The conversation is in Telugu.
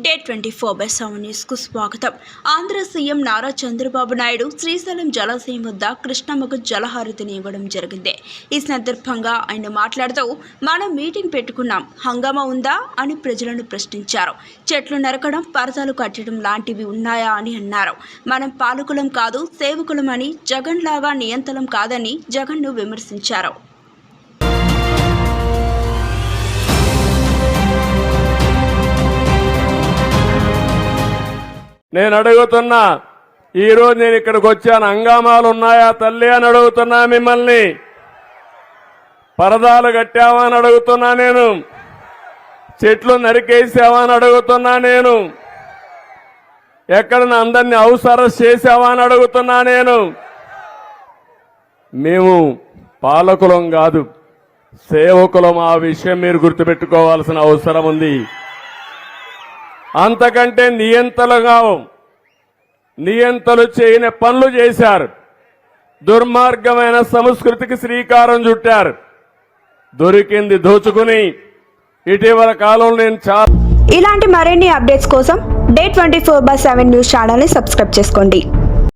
Day twenty four by seven న్యూస్కు స్వాగతం. ఆంధ్ర సీఎం నారా చంద్రబాబు నాయుడు శ్రీశైలం జలాశయం వద్ద కృష్ణమ్మకు జలహారతిని ఇవ్వడం జరిగింది. ఈ సందర్భంగా ఆయన మాట్లాడుతూ మనం మీటింగ్ పెట్టుకున్నాం. హంగామా ఉందా? అని ప్రజలను ప్రశ్నించారు. చెట్లు నరకడం పరదాలు కట్టడం లాంటివి ఉన్నాయా? అని అన్నారు. మనం పాలకులం కాదు సేవకులం అని జగన్ లాగా నియంత్రణం కాదని జగన్ను విమర్శించారు. నేను అడుగుతున్నా ఈరోజు నేను ఇక్కడికి వచ్చాను హంగామాలు ఉన్నాయా తల్లి అని అడుగుతున్నా మిమ్మల్ని. పరదాలు కట్టావా అని అడుగుతున్నా నేను. చెట్లు నరికేసావా అని అడుగుతున్నా నేను. ఎక్కడ అందరినీ హౌస్ అరెస్ట్ చేసావా అని అడుగుతున్నా నేను. మేము పాలకులం కాదు సేవకులం. ఆ విషయం మీరు గుర్తుపెట్టుకోవాల్సిన అవసరం ఉంది. అంతకంటే నియంతలుగా నియంతలు చేయని పనులు చేశారు. దుర్మార్గమైన సంస్కృతికి శ్రీకారం చుట్టారు. దొరికింది దోచుకుని. ఇటీవల కాలంలో నేను చాలా ఇలాంటి మరిన్ని అప్డేట్స్ కోసం day twenty four by seven news ఛానల్ని సబ్స్క్రైబ్ చేసుకోండి.